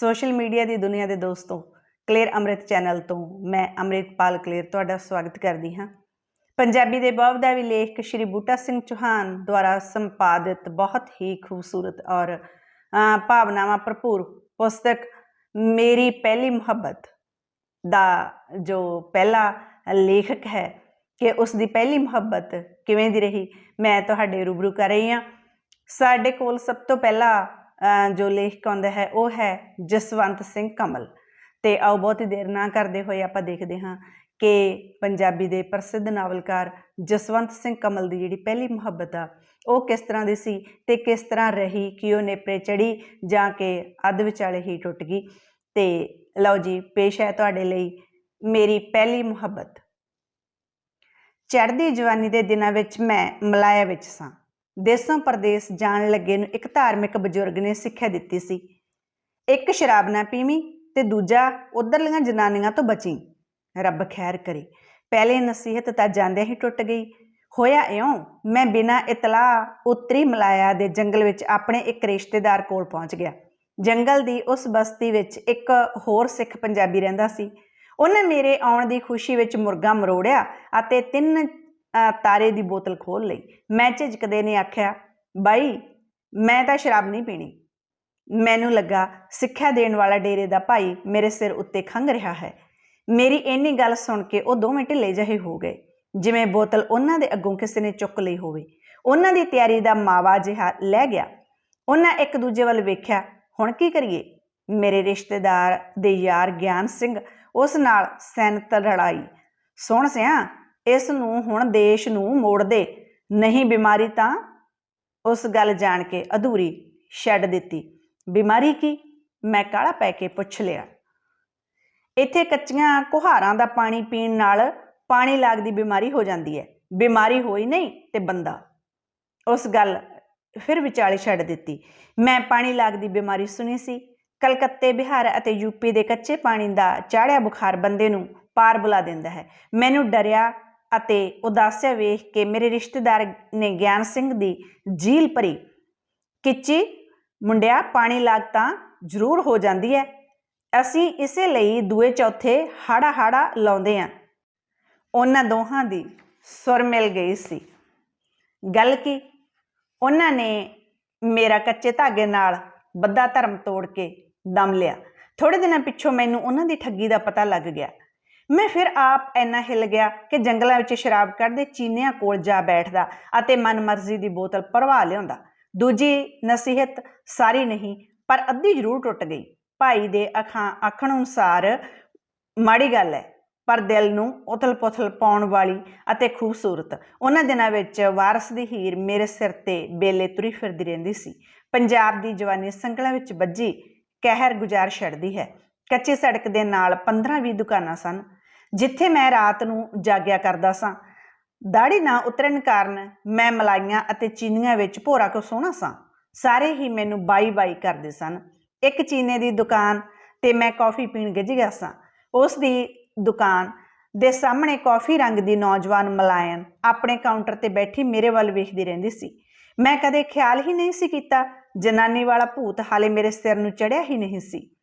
Social media ਦੀ ਦੁਨੀਆ ਦੇ ਦੋਸਤੋ, ਕਲੇਰ ਅੰਮ੍ਰਿਤ ਚੈਨਲ ਤੋਂ ਮੈਂ ਅੰਮ੍ਰਿਤਪਾਲ ਕਲੇਰ ਤੁਹਾਡਾ ਸਵਾਗਤ ਕਰਦੀ ਹਾਂ। ਪੰਜਾਬੀ ਦੇ ਬਹੁਦਾ ਵੀ ਲੇਖਕ ਸ਼੍ਰੀ ਬੂਟਾ ਸਿੰਘ ਚੌਹਾਨ ਦੁਆਰਾ ਸੰਪਾਦਿਤ ਬਹੁਤ ਹੀ ਖੂਬਸੂਰਤ ਔਰ ਭਾਵਨਾਵਾਂ ਭਰਪੂਰ ਪੁਸਤਕ ਮੇਰੀ ਪਹਿਲੀ ਮੁਹੱਬਤ ਦਾ ਜੋ ਪਹਿਲਾ ਲੇਖਕ ਹੈ ਕਿ ਉਸ ਦੀ ਪਹਿਲੀ ਮੁਹੱਬਤ ਕਿਵੇਂ ਦੀ ਰਹੀ, ਮੈਂ ਤੁਹਾਡੇ ਰੂਬਰੂ ਕਰ ਰਹੀ ਹਾਂ। ਸਾਡੇ ਕੋਲ ਸਭ ਤੋਂ ਪਹਿਲਾਂ ਜੋ ਲੇਖਕ ਆਉਂਦਾ ਹੈ, ਉਹ ਹੈ ਜਸਵੰਤ ਸਿੰਘ ਕਮਲ। ਤੇ ਆਓ ਬਹੁਤੀ ਦੇਰ ਨਾ ਕਰਦੇ ਹੋਏ ਆਪਾਂ ਦੇਖਦੇ ਹਾਂ ਕਿ ਪੰਜਾਬੀ ਦੇ ਪ੍ਰਸਿੱਧ ਨਾਵਲਕਾਰ ਜਸਵੰਤ ਸਿੰਘ ਕਮਲ ਦੀ ਜਿਹੜੀ ਪਹਿਲੀ ਮੁਹੱਬਤ ਆ, ਉਹ ਕਿਸ ਤਰ੍ਹਾਂ ਦੀ ਸੀ ਤੇ ਕਿਸ ਤਰ੍ਹਾਂ ਰਹੀ, ਕਿ ਉਹ ਨੇਪਰੇ ਚੜੀ ਜਾਂ ਕਿ ਅੱਧ ਵਿਚਾਲੇ ਹੀ ਟੁੱਟ ਗਈ। ਤੇ ਲਓ ਜੀ, ਪੇਸ਼ ਹੈ ਤੁਹਾਡੇ ਲਈ ਮੇਰੀ ਪਹਿਲੀ ਮੁਹੱਬਤ। ਚੜ੍ਹਦੀ ਜਵਾਨੀ ਦੇ ਦਿਨਾਂ ਵਿੱਚ ਮੈਂ ਮਲਾਇਆ ਵਿੱਚ ਸਾਂ। ਦੇਸੋਂ ਪਰਦੇਸ ਜਾਣ ਲੱਗੇ ਨੂੰ ਇੱਕ ਧਾਰਮਿਕ ਬਜ਼ੁਰਗ ਨੇ ਸਿੱਖਿਆ ਦਿੱਤੀ ਸੀ। ਇੱਕ ਸ਼ਰਾਬ ਨਾ ਪੀਵੀਂ ਤੇ ਦੂਜਾ ਉਧਰਲੀਆਂ ਜਨਾਨੀਆਂ ਤੋਂ ਬਚੀ। ਰੱਬ ਖੈਰ ਕਰੇ। ਪਹਿਲੇ ਨਸੀਹਤ ਤਾਂ ਜਾਂਦਿਆਂ ਹੀ ਟੁੱਟ ਗਈ। ਹੋਇਆ ਇਉਂ, ਮੈਂ ਬਿਨਾਂ ਇਤਲਾਹ ਉੱਤਰੀ ਮਲਾਇਆ ਦੇ ਜੰਗਲ ਵਿੱਚ ਆਪਣੇ ਇੱਕ ਰਿਸ਼ਤੇਦਾਰ ਕੋਲ ਪਹੁੰਚ ਗਿਆ। ਜੰਗਲ ਦੀ ਉਸ ਬਸਤੀ ਵਿੱਚ ਇੱਕ ਹੋਰ ਸਿੱਖ ਪੰਜਾਬੀ ਰਹਿੰਦਾ ਸੀ। ਉਹਨੇ ਮੇਰੇ ਆਉਣ ਦੀ ਖੁਸ਼ੀ ਵਿੱਚ ਮੁਰਗਾ ਮਰੋੜਿਆ ਅਤੇ ਤਿੰਨ ਤਾਰੇ ਦੀ ਬੋਤਲ ਖੋਲ ਲਈ। ਮੈਂ ਝਿਜਕਦੇ ਨੇ ਆਖਿਆ, ਬਾਈ, ਮੈਂ ਤਾਂ ਸ਼ਰਾਬ ਨਹੀਂ ਪੀਣੀ। ਮੈਨੂੰ ਲੱਗਾ ਸਿੱਖਿਆ ਦੇਣ ਵਾਲਾ ਡੇਰੇ ਦਾ ਭਾਈ ਮੇਰੇ ਸਿਰ ਉੱਤੇ ਖੰਗ ਰਿਹਾ ਹੈ। ਮੇਰੀ ਇੰਨੀ ਗੱਲ ਸੁਣ ਕੇ ਉਹ ਦੋਵੇਂ ਢਿੱਲੇ ਜਿਹੇ ਹੋ ਗਏ, ਜਿਵੇਂ ਬੋਤਲ ਉਹਨਾਂ ਦੇ ਅੱਗੋਂ ਕਿਸੇ ਨੇ ਚੁੱਕ ਲਈ ਹੋਵੇ। ਉਹਨਾਂ ਦੀ ਤਿਆਰੀ ਦਾ ਮਾਵਾ ਜਿਹਾ ਲੈ ਗਿਆ। ਉਹਨਾਂ ਇੱਕ ਦੂਜੇ ਵੱਲ ਵੇਖਿਆ, ਹੁਣ ਕੀ ਕਰੀਏ? ਮੇਰੇ ਰਿਸ਼ਤੇਦਾਰ ਦੇ ਯਾਰ ਗਿਆਨ ਸਿੰਘ ਉਸ ਨਾਲ ਸੈਨਤ ਲੜਾਈ। ਸੁਣ ਸਿਆ ਇਸ ਨੂੰ ਹੁਣ ਦੇਸ਼ ਨੂੰ ਮੋੜ ਦੇ ਨਹੀਂ ਬਿਮਾਰੀ ਤਾਂ ਉਸ ਗੱਲ ਜਾਣ ਕੇ ਅਧੂਰੀ ਛੱਡ ਦਿੱਤੀ। ਬਿਮਾਰੀ ਕੀ? ਮੈਂ ਕਾਲਾ ਪੈ ਕੇ ਪੁੱਛ ਲਿਆ। ਇੱਥੇ ਕੱਚੀਆਂ ਕੁਹਾਰਾਂ ਦਾ ਪਾਣੀ ਪੀਣ ਨਾਲ ਪਾਣੀ ਲਾਗ ਦੀ ਬਿਮਾਰੀ ਹੋ ਜਾਂਦੀ ਹੈ ਬਿਮਾਰੀ ਹੋਈ ਨਹੀਂ ਤੇ ਬੰਦਾ ਉਸ ਗੱਲ ਫਿਰ ਵਿਚਾਲੇ ਛੱਡ ਦਿੱਤੀ। ਮੈਂ ਪਾਣੀ ਲਾਗ ਦੀ ਬਿਮਾਰੀ ਸੁਣੀ ਸੀ। ਕਲਕੱਤੇ, ਬਿਹਾਰ ਅਤੇ ਯੂਪੀ ਦੇ ਕੱਚੇ ਪਾਣੀ ਦਾ ਚਾੜਿਆ ਬੁਖਾਰ ਬੰਦੇ ਨੂੰ ਪਾਰ ਬੁਲਾ ਦਿੰਦਾ ਹੈ। ਮੈਨੂੰ ਡਰਿਆ ਅਤੇ ਉਦਾਸਿਆ ਵੇਖ ਕੇ ਮੇਰੇ ਰਿਸ਼ਤੇਦਾਰ ਨੇ ਗਿਆਨ ਸਿੰਘ ਦੀ ਜੀਲ ਭਰੀ ਕਿੱਚੀ, ਮੁੰਡਿਆ, ਪਾਣੀ ਲਾਗ ਤਾਂ ਜ਼ਰੂਰ ਹੋ ਜਾਂਦੀ ਹੈ ਅਸੀਂ ਇਸੇ ਲਈ ਦੂਏ ਚੌਥੇ ਹਾੜਾ ਹਾੜਾ ਲਾਉਂਦੇ ਆਂ। ਉਹਨਾਂ ਦੋਹਾਂ ਦੀ ਸੁਰ ਮਿਲ ਗਈ ਸੀ। ਗੱਲ ਕੀ? ਉਹਨਾਂ ਨੇ ਮੇਰਾ ਕੱਚੇ ਧਾਗੇ ਨਾਲ ਬੱਦਾ ਧਰਮ ਤੋੜ ਕੇ ਦਮ ਲਿਆ। ਥੋੜੇ ਦਿਨਾਂ ਪਿੱਛੋਂ ਮੈਨੂੰ ਉਹਨਾਂ ਦੀ ਠੱਗੀ ਦਾ ਪਤਾ ਲੱਗ ਗਿਆ। ਮੈਂ ਫਿਰ ਆਪ ਐਨਾ ਹਿੱਲ ਗਿਆ ਕਿ ਜੰਗਲਾਂ ਵਿੱਚ ਸ਼ਰਾਬ ਕੱਢਦੇ ਚੀਨਿਆਂ ਕੋਲ ਜਾ ਬੈਠਦਾ ਅਤੇ ਮਨਮਰਜ਼ੀ ਦੀ ਬੋਤਲ ਭਰਵਾ ਲਿਆਉਂਦਾ। ਦੂਜੀ ਨਸੀਹਤ ਸਾਰੀ ਨਹੀਂ, ਪਰ ਅੱਧੀ ਜ਼ਰੂਰ ਟੁੱਟ ਗਈ। ਭਾਈ ਦੇ ਅੱਖਾਂ ਆਖਣ ਅਨੁਸਾਰ ਮਾੜੀ ਗੱਲ ਹੈ, ਪਰ ਦਿਲ ਨੂੰ ਉਥਲ-ਪੁਥਲ ਪਾਉਣ ਵਾਲੀ ਅਤੇ ਖੂਬਸੂਰਤ। ਉਹਨਾਂ ਦਿਨਾਂ ਵਿੱਚ ਵਾਰਸ ਦੀ ਹੀਰ ਮੇਰੇ ਸਿਰ ਤੇ ਬੇਲੇ ਤੁਰੀ ਫਿਰਦੀ ਰਹਿੰਦੀ ਸੀ। ਪੰਜਾਬ ਦੀ ਜਵਾਨੀ ਸੰਗਲਾਂ ਵਿੱਚ ਵੱਜੀ, ਕਹਿਰ ਗੁਜ਼ਾਰ ਛੱਡਦੀ ਹੈ। ਕੱਚੀ ਸੜਕ ਦੇ ਨਾਲ 15-20 ਦੁਕਾਨਾਂ ਸਨ। ਜਿੱਥੇ ਮੈਂ ਰਾਤ ਨੂੰ ਜਾਗਿਆ ਕਰਦਾ ਸਾਂ। ਦਾੜੀ ਨਾ ਉਤਰਨ ਕਾਰਨ ਮੈਂ ਮਲਾਈਆਂ ਅਤੇ ਚੀਨੀਆਂ ਵਿੱਚ ਭੋਰਾ ਕੋ ਸੋਹਣਾ ਸਾਂ। ਸਾਰੇ ਹੀ ਮੈਨੂੰ ਬਾਈ ਬਾਈ ਕਰਦੇ ਸਨ। ਇੱਕ ਚੀਨੇ ਦੀ ਦੁਕਾਨ ਤੇ ਮੈਂ ਕਾਫੀ ਪੀਣ ਗਿੱਜ ਗਿਆ ਸਾਂ। ਉਸ ਦੀ ਦੁਕਾਨ ਦੇ ਸਾਹਮਣੇ ਕਾਫੀ ਰੰਗ ਦੀ ਨੌਜਵਾਨ ਮਲਾਇਨ ਆਪਣੇ ਕਾਊਂਟਰ ਤੇ ਬੈਠੀ ਮੇਰੇ ਵੱਲ ਵੇਖਦੀ ਰਹਿੰਦੀ ਸੀ। ਮੈਂ ਕਦੇ ਖਿਆਲ ਹੀ ਨਹੀਂ ਸੀ ਕੀਤਾ, ਜਨਾਨੀ ਵਾਲਾ ਭੂਤ ਹਾਲੇ ਮੇਰੇ ਸਿਰ ਨੂੰ ਚੜਿਆ ਹੀ ਨਹੀਂ ਸੀ।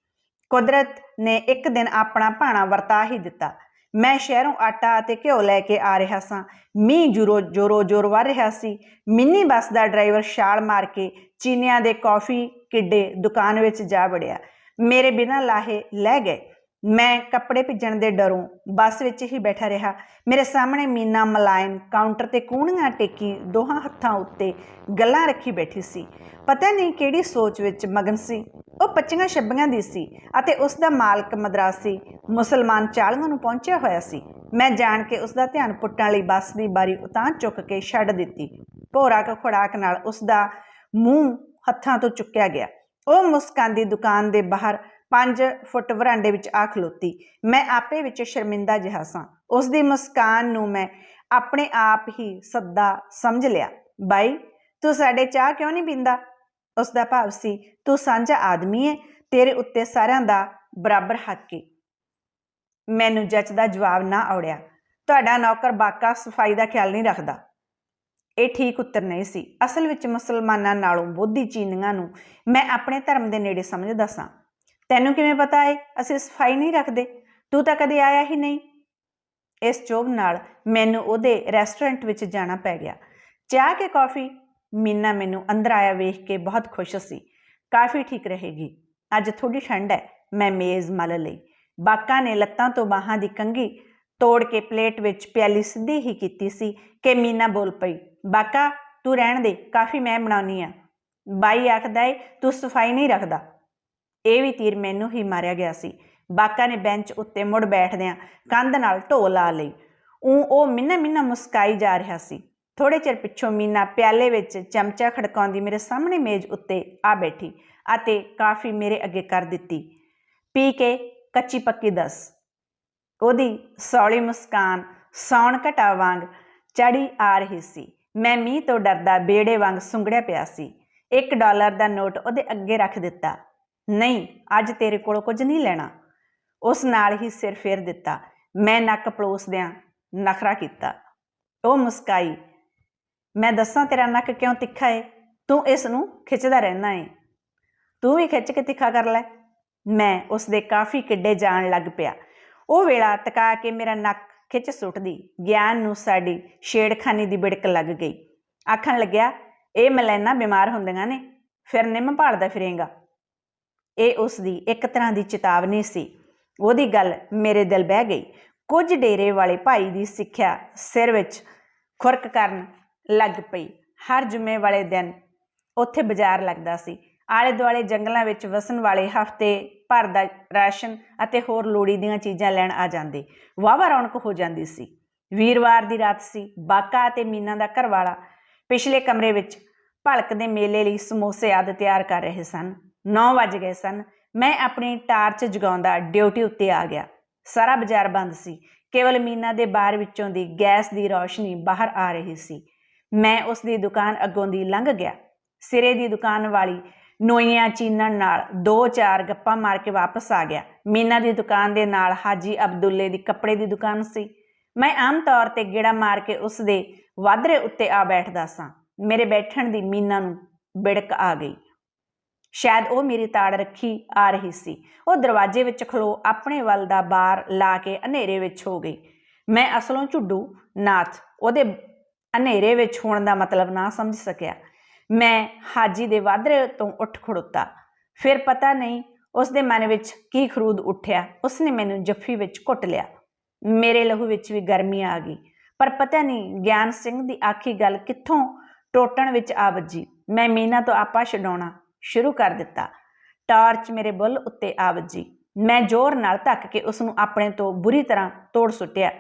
ਕੁਦਰਤ ਨੇ ਇੱਕ ਦਿਨ ਆਪਣਾ ਭਾਣਾ ਵਰਤਾ ਹੀ ਦਿੱਤਾ। ਮੈਂ ਸ਼ਹਿਰੋਂ ਆਟਾ ਅਤੇ ਘਿਓ ਲੈ ਕੇ ਆ ਰਿਹਾ ਸਾਂ। ਮੀਂਹ ਜੁਰੋ ਜੋਰੋ ਜੋਰ ਵਰ ਰਿਹਾ ਸੀ। ਮਿੰਨੀ ਬੱਸ ਦਾ ਡਰਾਈਵਰ ਛਾਲ ਮਾਰ ਕੇ ਚੀਨੀਆਂ ਦੇ ਕਾਫੀ ਕਿੱਡੇ ਦੁਕਾਨ ਵਿੱਚ ਜਾ ਵੜਿਆ। ਮੇਰੇ ਬਿਨਾਂ ਲਾਹੇ ਲੈ ਗਏ। ਮੈਂ ਕੱਪੜੇ ਭਿੱਜਣ ਦੇ ਡਰੋਂ, ਬੱਸ ਵਿੱਚ ਹੀ ਬੈਠਾ ਰਿਹਾ। ਮੇਰੇ ਸਾਹਮਣੇ ਮੀਨਾ ਮਲਾਇਨ ਕਾਊਂਟਰ ਤੇ ਕੂਣੀਆਂ ਟੇਕੀ ਦੋਹਾਂ ਹੱਥਾਂ ਉੱਤੇ ਗੱਲਾਂ ਰੱਖੀ ਬੈਠੀ ਸੀ। ਪਤਾ ਨਹੀਂ ਕਿਹੜੀ ਸੋਚ ਵਿੱਚ ਮਗਨ ਸੀ। ਉਹ 25 ਛੱਬੀਆਂ ਦੀ ਸੀ ਅਤੇ ਉਸ ਦਾ ਮਾਲਕ ਮਦਰਾਸੀ ਮੁਸਲਮਾਨ ਚਾਲੀਆਂ ਨੂੰ ਪਹੁੰਚਿਆ ਹੋਇਆ ਸੀ। ਮੈਂ ਜਾਣ ਕੇ ਉਸ ਦਾ ਧਿਆਨ ਪੁੱਟਣ ਲਈ ਬੱਸ ਦੀ ਬਾਰੀ ਉਤਾਂ ਚੁੱਕ ਕੇ ਛੱਡ ਦਿੱਤੀ। ਭੋਰਾ ਖੜਾਕ ਨਾਲ ਉਸ ਦਾ ਮੂੰਹ ਹੱਥਾਂ ਤੋਂ ਚੁੱਕਿਆ ਗਿਆ। ਉਹ ਮੁਸਕਾਨ ਦੀ ਦੁਕਾਨ ਦੇ ਬਾਹਰ 5 ਫੁੱਟ ਵਰਾਂਡੇ ਵਿੱਚ ਆ ਖਲੋਤੀ। ਮੈਂ ਆਪੇ ਵਿੱਚ ਸ਼ਰਮਿੰਦਾ ਜਿਹਾ ਸਾਂ। ਉਸ ਦੀ ਮੁਸਕਾਨ ਨੂੰ ਮੈਂ ਆਪਣੇ ਆਪ ਹੀ ਸੱਦਾ ਸਮਝ ਲਿਆ। ਬਾਈ, ਤੂੰ ਸਾਡੇ ਚਾਹ ਕਿਉਂ ਨਹੀਂ ਪੀਂਦਾ? ਉਸ ਦਾ ਭਾਵ ਸੀ, ਤੂੰ ਸਾਂਝਾ ਆਦਮੀ ਹੈ ਤੇਰੇ ਉੱਤੇ ਸਾਰਿਆਂ ਦਾ ਬਰਾਬਰ ਹੱਕ ਹੈ ਮੈਨੂੰ ਜੱਜ ਦਾ ਜਵਾਬ ਨਾ ਆਉੜਿਆ ਤੁਹਾਡਾ ਨੌਕਰ ਬਾਕਾ ਸਫ਼ਾਈ ਦਾ ਖਿਆਲ ਨਹੀਂ ਰੱਖਦਾ। ਇਹ ਠੀਕ ਉੱਤਰ ਨਹੀਂ ਸੀ। ਅਸਲ ਵਿੱਚ ਮੁਸਲਮਾਨਾਂ ਨਾਲੋਂ ਬੋਧੀ ਚੀਨੀਆਂ ਨੂੰ ਮੈਂ ਆਪਣੇ ਧਰਮ ਦੇ ਨੇੜੇ ਸਮਝਦਾ ਸਾਂ। ਤੈਨੂੰ ਕਿਵੇਂ ਪਤਾ ਏ? ਅਸੀਂ ਸਫ਼ਾਈ ਨਹੀਂ ਰੱਖਦੇ। ਤੂੰ ਤਾਂ ਕਦੇ ਆਇਆ ਹੀ ਨਹੀਂ। ਇਸ ਚੋਬ ਨਾਲ ਮੈਨੂੰ ਉਹਦੇ ਰੈਸਟੋਰੈਂਟ ਵਿੱਚ ਜਾਣਾ ਪੈ ਗਿਆ। ਚਾਹ ਕੇ ਕਾਫੀ? ਮੀਨਾ ਮੈਨੂੰ ਅੰਦਰ ਆਇਆ ਵੇਖ ਕੇ ਬਹੁਤ ਖੁਸ਼ ਸੀ। ਕਾਫੀ ਠੀਕ ਰਹੇਗੀ। ਅੱਜ ਥੋੜੀ ਠੰਡ ਹੈ। ਮੈਂ ਮੇਜ਼ ਮਲ ਲਈ। ਬਾਕਾ ਨੇ ਲੱਤਾਂ ਤੋਂ ਬਾਹਾਂ ਦੀ ਕੰਘੀ ਤੋੜ ਕੇ ਪਲੇਟ ਵਿੱਚ ਪਿਆਲੀ ਸਿੱਧੀ ਹੀ ਕੀਤੀ ਸੀ ਕਿ ਮੀਨਾ ਬੋਲ ਪਈ, ਬਾਕਾ, ਤੂੰ ਰਹਿਣ ਦੇ। ਕਾਫੀ ਮੈਂ ਬਣਾਉਣੀ ਆ। ਬਾਈ ਆਖਦਾ ਏ, ਤੂੰ ਸਫ਼ਾਈ ਨਹੀਂ ਰੱਖਦਾ। ਇਹ ਵੀ ਤੀਰ ਮੈਨੂੰ ਹੀ ਮਾਰਿਆ ਗਿਆ ਸੀ। ਬਾਕਾ ਨੇ ਬੈਂਚ ਉੱਤੇ ਮੁੜ ਬੈਠਦਿਆਂ ਕੰਧ ਨਾਲ ਢੋ ਲਾ ਲਈ। ਉਹ ਉਹ ਮਿੰਨਾ ਮਿੰਨਾ ਮੁਸਕਾਈ ਜਾ ਰਿਹਾ ਸੀ। ਥੋੜੇ ਚਿਰ ਪਿੱਛੋਂ ਮੀਨਾ ਪਿਆਲੇ ਵਿੱਚ ਚਮਚਾ ਖੜਕਾਉਂਦੀ ਮੇਰੇ ਸਾਹਮਣੇ ਮੇਜ਼ ਉੱਤੇ ਆ ਬੈਠੀ ਅਤੇ ਕਾਫੀ ਮੇਰੇ ਅੱਗੇ ਕਰ ਦਿੱਤੀ। ਪੀ ਕੇ ਕੱਚੀ ਪੱਕੀ ਦੱਸ। ਉਹਦੀ ਸੌਲੀ ਮੁਸਕਾਨ ਸੌਣ ਘਟਾ ਵਾਂਗ ਚੜੀ ਆ ਰਹੀ ਸੀ। ਮੈਂ ਮੀਂਹ ਤੋਂ ਡਰਦਾ ਬੇੜੇ ਵਾਂਗ ਸੁੰਗੜਿਆ ਪਿਆ ਸੀ। 1 ਡਾਲਰ ਦਾ ਨੋਟ ਉਹਦੇ ਅੱਗੇ ਰੱਖ ਦਿੱਤਾ। ਨਹੀਂ, ਅੱਜ ਤੇਰੇ ਕੋਲੋਂ ਕੁਝ ਨਹੀਂ ਲੈਣਾ। ਉਸ ਨਾਲ ਹੀ ਸਿਰ ਫੇਰ ਦਿੱਤਾ। ਮੈਂ ਨੱਕ ਪਲੋਸਦਿਆਂ ਨਖਰਾ ਕੀਤਾ। ਉਹ ਮੁਸਕਾਈ, ਮੈਂ ਦੱਸਾਂ ਤੇਰਾ ਨੱਕ ਕਿਉਂ ਤਿੱਖਾ ਏ? ਤੂੰ ਇਸ ਨੂੰ ਖਿੱਚਦਾ ਰਹਿਣਾ ਏ। ਤੂੰ ਵੀ ਖਿੱਚ ਕੇ ਤਿੱਖਾ ਕਰ ਲੈ। ਮੈਂ ਉਸ ਦੇ ਕਾਫੀ ਕਿੱਡੇ ਜਾਣ ਲੱਗ ਪਿਆ। ਉਹ ਵੇਲਾ ਤਕਾ ਕੇ ਮੇਰਾ ਨੱਕ ਖਿੱਚ ਸੁੱਟਦੀ। ਗਿਆਨ ਨੂੰ ਸਾਡੀ ਛੇੜਖਾਨੀ ਦੀ ਬਿੜਕ ਲੱਗ ਗਈ। ਆਖਣ ਲੱਗਿਆ, ਇਹ ਮਲੈਨਾ ਬਿਮਾਰ ਹੁੰਦੀਆਂ ਨੇ, ਫਿਰ ਨਿੰਮ ਭਾਲਦਾ ਫਿਰੇਗਾ। ਇਹ ਉਸ ਦੀ ਇੱਕ ਤਰ੍ਹਾਂ ਦੀ ਚੇਤਾਵਨੀ ਸੀ। ਉਹਦੀ ਗੱਲ ਮੇਰੇ ਦਿਲ ਬਹਿ ਗਈ। ਕੁਝ ਡੇਰੇ ਵਾਲੇ ਭਾਈ ਦੀ ਸਿੱਖਿਆ ਸਿਰ ਵਿੱਚ ਖੁਰਕ ਕਰਨ ਲੱਗ ਪਈ। ਹਰ ਜੁਮੇ ਵਾਲੇ ਦਿਨ ਉੱਥੇ ਬਾਜ਼ਾਰ ਲੱਗਦਾ ਸੀ। ਆਲੇ ਦੁਆਲੇ ਜੰਗਲਾਂ ਵਿੱਚ ਵਸਣ ਵਾਲੇ ਹਫ਼ਤੇ ਭਰ ਦਾ ਰਾਸ਼ਨ ਅਤੇ ਹੋਰ ਲੋੜੀ ਦੀਆਂ ਚੀਜ਼ਾਂ ਲੈਣ ਆ ਜਾਂਦੇ। ਵਾਵਾ ਰੌਣਕ ਹੋ ਜਾਂਦੀ ਸੀ। ਵੀਰਵਾਰ ਦੀ ਰਾਤ ਸੀ। ਬਾਕਾ ਅਤੇ ਮੀਨਾ ਦਾ ਘਰਵਾਲਾ ਪਿਛਲੇ ਕਮਰੇ ਵਿੱਚ ਭਲਕ ਦੇ ਮੇਲੇ ਲਈ ਸਮੋਸੇ ਆਦਿ ਤਿਆਰ ਕਰ ਰਹੇ ਸਨ। 9 ਵਜ ਗਏ ਸਨ। ਮੈਂ ਆਪਣੀ ਟਾਰਚ ਜਗਾਉਂਦਾ ਡਿਊਟੀ ਉੱਤੇ ਆ ਗਿਆ। ਸਾਰਾ ਬਾਜ਼ਾਰ ਬੰਦ ਸੀ। ਕੇਵਲ ਮੀਨਾ ਦੇ ਬਾਰ ਵਿੱਚੋਂ ਦੀ ਗੈਸ ਦੀ ਰੌਸ਼ਨੀ ਬਾਹਰ ਆ ਰਹੀ ਸੀ। ਮੈਂ ਉਸ ਦੀ ਦੁਕਾਨ ਅੱਗੋਂ ਦੀ ਲੰਘ ਗਿਆ। ਸਿਰੇ ਦੀ ਦੁਕਾਨ ਵਾਲੀ ਨੋਈਆਂ ਚੀਨਣ ਨਾਲ ਦੋ ਚਾਰ ਗੱਪਾਂ ਮਾਰ ਕੇ ਵਾਪਸ ਆ ਗਿਆ। ਮੀਨਾ ਦੀ ਦੁਕਾਨ ਦੇ ਨਾਲ ਹਾਜੀ ਅਬਦੁੱਲੇ ਦੀ ਕੱਪੜੇ ਦੀ ਦੁਕਾਨ ਸੀ। ਮੈਂ ਆਮ ਤੌਰ ਤੇ ਗੇੜਾ ਮਾਰ ਕੇ ਉਸ ਦੇ ਵਾਧਰੇ ਉੱਤੇ ਆ ਬੈਠਦਾ ਸਾਂ। ਮੇਰੇ ਬੈਠਣ ਦੀ ਮੀਨਾ ਨੂੰ ਬਿੜਕ ਆ ਗਈ। ਸ਼ਾਇਦ ਉਹ ਮੇਰੀ ਤਾੜ ਰੱਖੀ ਆ ਰਹੀ ਸੀ। ਉਹ ਦਰਵਾਜ਼ੇ ਵਿੱਚ ਖਲੋ ਆਪਣੇ ਵੱਲ ਦਾ ਬਾਰ ਲਾ ਕੇ ਹਨੇਰੇ ਵਿੱਚ ਹੋ ਗਈ। ਮੈਂ ਅਸਲੋਂ ਝੁੱਡੂ, ਨਾਥ, ਉਹਦੇ ਹਨੇਰੇ ਵਿੱਚ ਹੋਣ ਦਾ ਮਤਲਬ ਨਾ ਸਮਝ ਸਕਿਆ। ਮੈਂ ਹਾਜੀ ਦੇ ਵਾਧਰੇ ਤੋਂ ਉੱਠ ਖੜੋਤਾ। ਫਿਰ ਪਤਾ ਨਹੀਂ ਉਸ ਦੇ ਮਨ ਵਿੱਚ ਕੀ ਖਰੂਦ ਉੱਠਿਆ। ਉਸਨੇ ਮੈਨੂੰ ਜੱਫੀ ਵਿੱਚ ਘੁੱਟ ਲਿਆ। ਮੇਰੇ ਲਹੂ ਵਿੱਚ ਵੀ ਗਰਮੀ ਆ ਗਈ। ਪਰ ਪਤਾ ਨਹੀਂ ਗਿਆਨ ਸਿੰਘ ਦੀ ਆਖੀ ਗੱਲ ਕਿੱਥੋਂ ਟੋਟਣ ਵਿੱਚ ਆ ਵੱਜੀ। ਮੈਂ ਮੀਨਾ ਤੋਂ ਆਪਾ ਛਡਾਉਣਾ ਸ਼ੁਰੂ ਕਰ ਦਿੱਤਾ। ਟਾਰਚ ਮੇਰੇ ਬੁੱਲ ਉੱਤੇ ਆ ਵੱਜੀ। ਮੈਂ ਜ਼ੋਰ ਨਾਲ ਧੱਕ ਕੇ ਉਸ ਨੂੰ ਆਪਣੇ ਤੋਂ ਬੁਰੀ ਤਰ੍ਹਾਂ ਤੋੜ ਸੁੱਟਿਆ।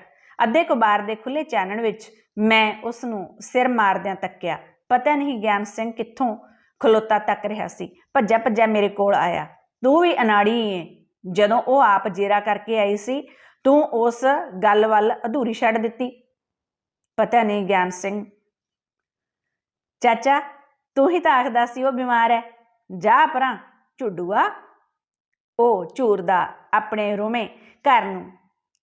ਅੱਧੇ ਕੁਬਾਰ ਦੇ ਖੁੱਲੇ ਚਾਨਣ ਵਿੱਚ ਮੈਂ ਉਸ ਨੂੰ ਸਿਰ ਮਾਰਦਿਆਂ ਤੱਕਿਆ। ਪਤਾ ਨਹੀਂ ਗਿਆਨ ਸਿੰਘ ਕਿੱਥੋਂ ਖਲੋਤਾ ਤੱਕ ਰਿਹਾ ਸੀ। ਭੱਜਾ ਭੱਜਾ ਮੇਰੇ ਕੋਲ ਆਇਆ। ਤੂੰ ਵੀ ਅਨਾੜੀ ਏ। ਜਦੋਂ ਉਹ ਆਪ ਜੇਰਾ ਕਰਕੇ ਆਈ ਸੀ, ਤੂੰ ਉਸ ਗੱਲ ਵੱਲ ਅਧੂਰੀ ਛੱਡ ਦਿੱਤੀ। ਪਤਾ ਨਹੀਂ ਗਿਆਨ ਸਿੰਘ। ਚਾਚਾ, ਤੂੰ ਹੀ ਤਾਂ ਆਖਦਾ ਸੀ ਉਹ ਬਿਮਾਰ ਹੈ ਜਾ ਪਰਾਂ, ਝੁੱਡੂਆ। ਉਹ ਝੂਰਦਾ ਆਪਣੇ ਰੋਵੇਂ ਘਰ ਨੂੰ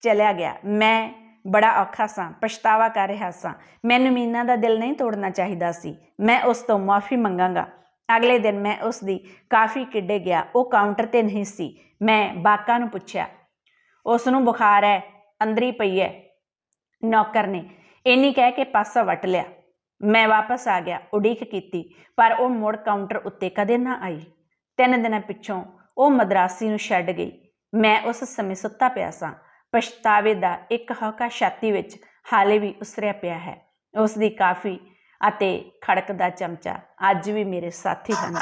ਚਲਿਆ ਗਿਆ। ਮੈਂ ਬੜਾ ਔਖਾ ਸਾਂ, ਪਛਤਾਵਾ ਕਰ ਰਿਹਾ ਸਾਂ। ਮੈਨੂੰ ਮੀਨਾ ਦਾ ਦਿਲ ਨਹੀਂ ਤੋੜਨਾ ਚਾਹੀਦਾ ਸੀ। ਮੈਂ ਉਸ ਤੋਂ ਮਾਫੀ ਮੰਗਾਂਗਾ। ਅਗਲੇ ਦਿਨ ਮੈਂ ਉਸ ਦੀ ਕਾਫੀ ਕਿੱਡੇ ਗਿਆ। ਉਹ ਕਾਊਂਟਰ ਤੇ ਨਹੀਂ ਸੀ। ਮੈਂ ਬਾਕਾ ਨੂੰ ਪੁੱਛਿਆ, ਉਸ ਨੂੰ ਬੁਖਾਰ ਹੈ? ਅੰਦਰ ਹੀ ਪਈ ਹੈ? ਨੌਕਰ ਨੇ ਇੰਨੀ ਕਹਿ ਕੇ ਪਾਸਾ ਵਟ ਲਿਆ। ਮੈਂ ਵਾਪਸ ਆ ਗਿਆ, ਉਡੀਕ ਕੀਤੀ, ਪਰ ਉਹ ਮੁੜ ਕਾਊਂਟਰ ਉੱਤੇ ਕਦੇ ਨਾ ਆਈ। ਤਿੰਨ ਦਿਨਾਂ ਪਿੱਛੋਂ ਉਹ ਮਦਰਾਸੀ ਨੂੰ ਛੱਡ ਗਈ। ਮੈਂ ਉਸ ਸਮੇਂ ਸੁੱਤਾ ਪਿਆ ਸਾਂ। ਪਛਤਾਵੇ ਦਾ ਇੱਕ ਹੌਕਾ ਛਾਤੀ ਵਿੱਚ ਹਾਲੇ ਵੀ ਉਸਰਿਆ ਪਿਆ ਹੈ। ਉਸ ਦੀ ਕਾਫੀ ਅਤੇ ਖੜਕ ਦਾ ਚਮਚਾ ਅੱਜ ਵੀ ਮੇਰੇ ਸਾਥੀ ਹਨ।